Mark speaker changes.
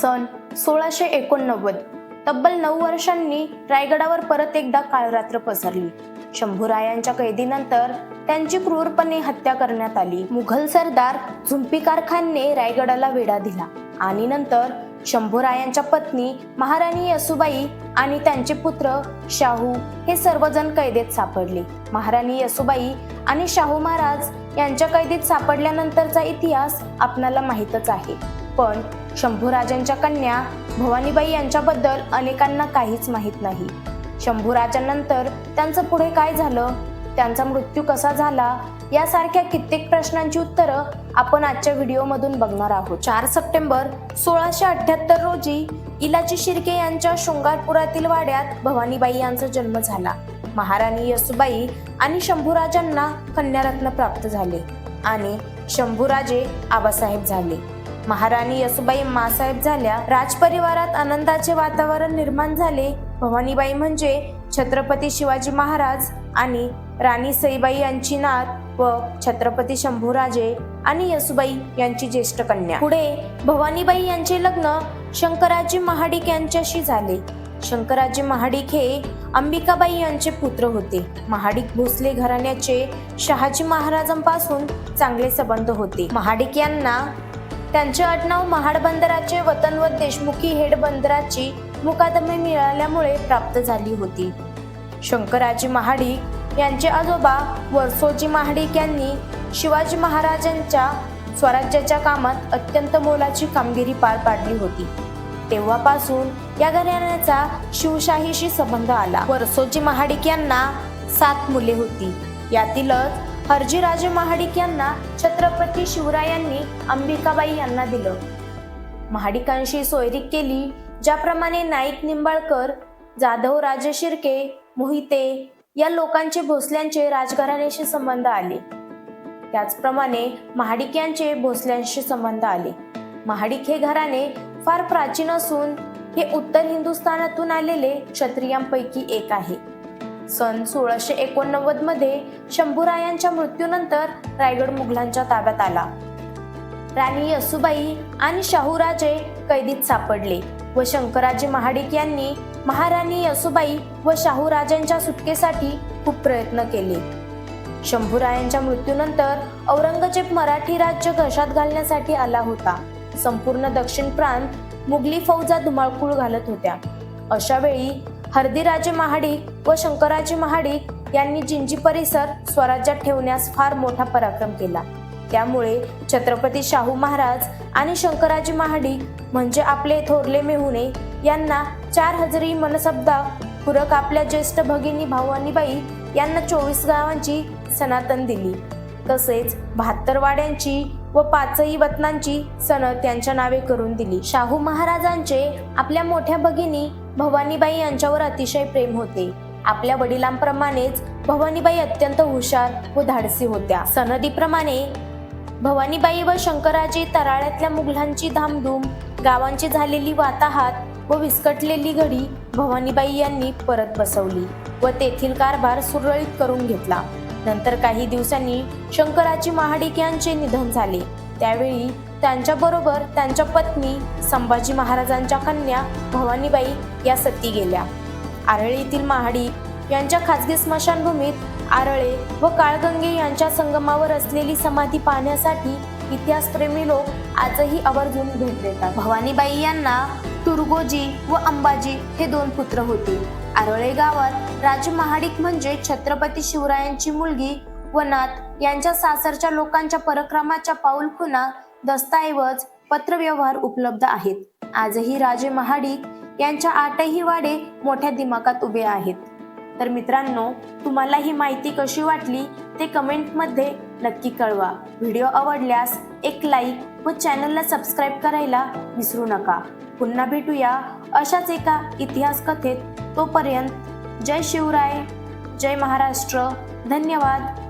Speaker 1: सन सोळाशे एकोणनव्वद. तब्बल नऊ वर्षांनी रायगडावर परत एकदा काळरात्र पसरली. शंभूरायांच्या कैदीनंतर त्यांची क्रूरपणे हत्या करण्यात आली. मुघल सरदार झुंपीकार खानने रायगडाला वेढा दिला आणि नंतर शंभूरायांच्या पत्नी महाराणी यसुबाई आणि त्यांचे पुत्र शाहू हे सर्वजण कैदेत सापडले. महाराणी यसुबाई आणि शाहू महाराज यांच्या कैदेत सापडल्यानंतरचा इतिहास आपणाला माहीतच आहे. पण शंभूराजांच्या कन्या भवानीबाई यांच्याबद्दल अनेकांना काहीच माहीत नाही. शंभूराजांनंतर त्यांचं पुढे काय झालं? त्यांचा मृत्यू कसा झाला? यासारख्या कित्येक प्रश्नांची उत्तरं आपण आजच्या व्हिडिओमधून बघणार आहोत. चार सप्टेंबर सोळाशे अठ्ठ्याहत्तर रोजी इलाची शिर्के यांच्या शृंगारपुरातील वाड्यात भवानीबाई यांचा जन्म झाला. महाराणी यसुबाई आणि शंभूराजांना कन्यारत्न प्राप्त झाले आणि शंभूराजे आबासाहेब झाले. महाराणी यसुबाई मासाहेब झाल्या. राजपरिवारात आनंदाचे वातावरण निर्माण झाले. भवानीबाई म्हणजे छत्रपती शिवाजी महाराज आणि राणी सईबाई यांची नात व छत्रपती शंभूराजे आणि यसुबाई यांची ज्येष्ठ कन्या. पुढे भवानीबाई यांचे लग्न शंकराजी महाडिक यांच्याशी झाले. शंकराजी महाडिक हे अंबिकाबाई यांचे पुत्र होते. महाडिक भोसले घराण्याचे शहाजी महाराजांपासून चांगले संबंध होते. महाडिक यांना त्यांचे आडनाव महाड बंदराचे वतन व देशमुखी हेड बंदराची मुकादमे मिळाल्यामुळे प्राप्त झाली होती. शंकराजी महाडिक यांचे आजोबा वर्सोजी महाडिक यांनी शिवाजी महाराजांच्या स्वराज्याच्या कामात अत्यंत मोलाची कामगिरी पार पाडली होती. तेव्हापासून या घराण्याचा शिवशाहीशी संबंध आला. वर्सोजी महाडिक यांना सात मुले होती. यातीलच हरजीराजे महाडिक यांना छत्रपती शिवरायांनी अंबिकाबाई यांना दिलं. महाडिकांशी सोयरी केली ज्याप्रमाणे नाईक निंबाळकर जाधव राजे शिर्के मोहिते या लोकांचे भोसल्यांचे राजघराण्याशी संबंध आले. त्याचप्रमाणे महाडिक यांचे भोसल्यांशी संबंध आले. महाडिक हे घराणे फार प्राचीन असून हे उत्तर हिंदुस्थानातून आलेले क्षत्रियांपैकी एक आहे. सन सोळाशे एकोणनव्वदमध्ये शंभूरायांच्या मृत्यूनंतर रायगड मुघलांच्या ताब्यात आला. राणी यसुबाई आणि शाहूराजे कैदीत सापडले व शंकराजी महाडिक यांनी महाराणी यसुबाई व शाहूराजांच्या सुटकेसाठी खूप प्रयत्न केले. शंभूरायांच्या मृत्यूनंतर औरंगजेब मराठी राज्य घशात घालण्यासाठी आला होता. संपूर्ण दक्षिण प्रांत मुघली फौजा धुमाळकूळ घालत होत्या. अशा वेळी हळदीराजे महाडिक व शंकराजी महाडिक यांनी जिंजी परिसर स्वराज्यात ठेवण्यास फार मोठा पराक्रम केला. त्यामुळे छत्रपती शाहू महाराज आणि शंकराजी महाडिक म्हणजे आपले थोरले मेहुणे यांना चार हजरी मनसब्दा पूरक आपल्या ज्येष्ठ भगिनी भावानीबाई यांना चोवीस गावांची सनातन दिली. तसेच बहात्तर वाड्यांची व पाचही वतनांची सनद त्यांच्या नावे करून दिली. शाहू महाराजांचे आपल्या मोठ्या भगिनी भवानीबाई यांच्यावर अतिशय प्रेम होते. आपल्या वडिलांप्रमाणेच भवानीबाई अत्यंत हुशार व धाडसी होत्या. सनदीप्रमाणे भवानीबाई व शंकराजी तराळ्यातल्या मुघलांची धामधूम गावांची झालेली वाताहात व विस्कटलेली घडी भवानीबाई यांनी परत बसवली व तेथील कारभार सुरळीत करून घेतला. नंतर काही दिवसांनी शंकराजी महाडिक यांचे निधन झाले. त्यावेळी त्यांच्याबरोबर त्यांच्या पत्नी संभाजी महाराजांच्या कन्या भवानीबाई या सती गेल्या. आरळीतील महाडिक यांच्या खाजगी स्मशानभूमीत आरळे व काळगंगे यांच्या संगमावर असलेली समाधी पाहण्यासाठी इतिहासप्रेमी लोक आजही आवर्जून भेट देतात. भवानीबाई यांना तुर्गोजी व अंबाजी हे दोन पुत्र होते. आरळे गावात राजे महाडिक म्हणजे छत्रपती शिवरायांची मुलगी व नाथ यांच्या सासरच्या लोकांच्या पराक्रमाच्या पाऊलखुणा दस्तऐवज पत्रव्यवहार उपलब्ध आहेत. आजही राजे महाडिक यांच्या आठही वाडे मोठ्या दिमागात उभे आहेत. तर मित्रांनो तुम्हाला ही माहिती कशी वाटली ते कमेंटमध्ये नक्की कळवा. व्हिडिओ आवडल्यास एक लाईक व चॅनलला सबस्क्राईब करायला विसरू नका. पुन्हा भेटूया अशाच एका इतिहास कथेत. तोपर्यंत जय शिवराय जय महाराष्ट्र. धन्यवाद.